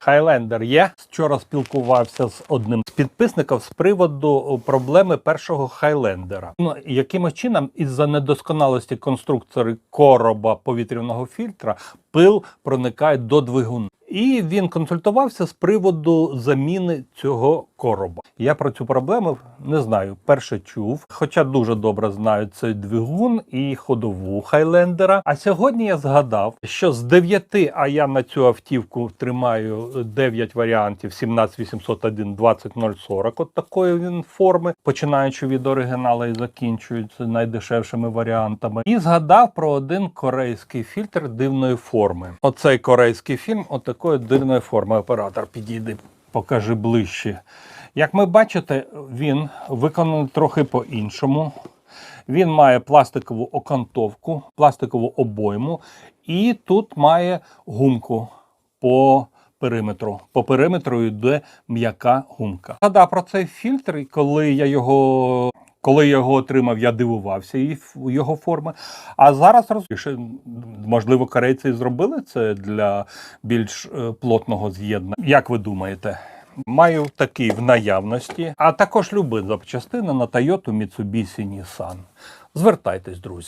Хайлендер є. Вчора спілкувався з одним з підписників з приводу проблеми першого хайлендера. Ну, якимось чином, із-за недосконалості конструкції короба повітряного фільтра, пил проникає до двигуна. І він консультувався з приводу заміни цього короба. Я про цю проблему не знаю. Перше чув, хоча дуже добре знаю цей двигун і ходову хайлендера. А сьогодні я згадав, що з 9, а я на цю автівку тримаю 9 варіантів: 17801, 20040, от такої він форми, починаючи від оригіналу і закінчуючи найдешевшими варіантами. І згадав про один корейський фільтр дивної форми. Оцей корейський фільм, отакої дивної форми. Оператор підійди, покажи ближче. Як ми бачите, він виконаний трохи по-іншому. Він має пластикову окантовку, пластикову обойму, і тут має гумку по периметру. По периметру йде м'яка гумка. Згадав про цей фільтр, і коли я його. Коли я його отримав, я дивувався його форми. А зараз розумію, можливо, корейці зробили це для більш е, плотного з'єднання. Як ви думаєте? Маю такий в наявності, а також люби запчастини на Toyota, Mitsubishi, Nissan. Звертайтесь, друзі.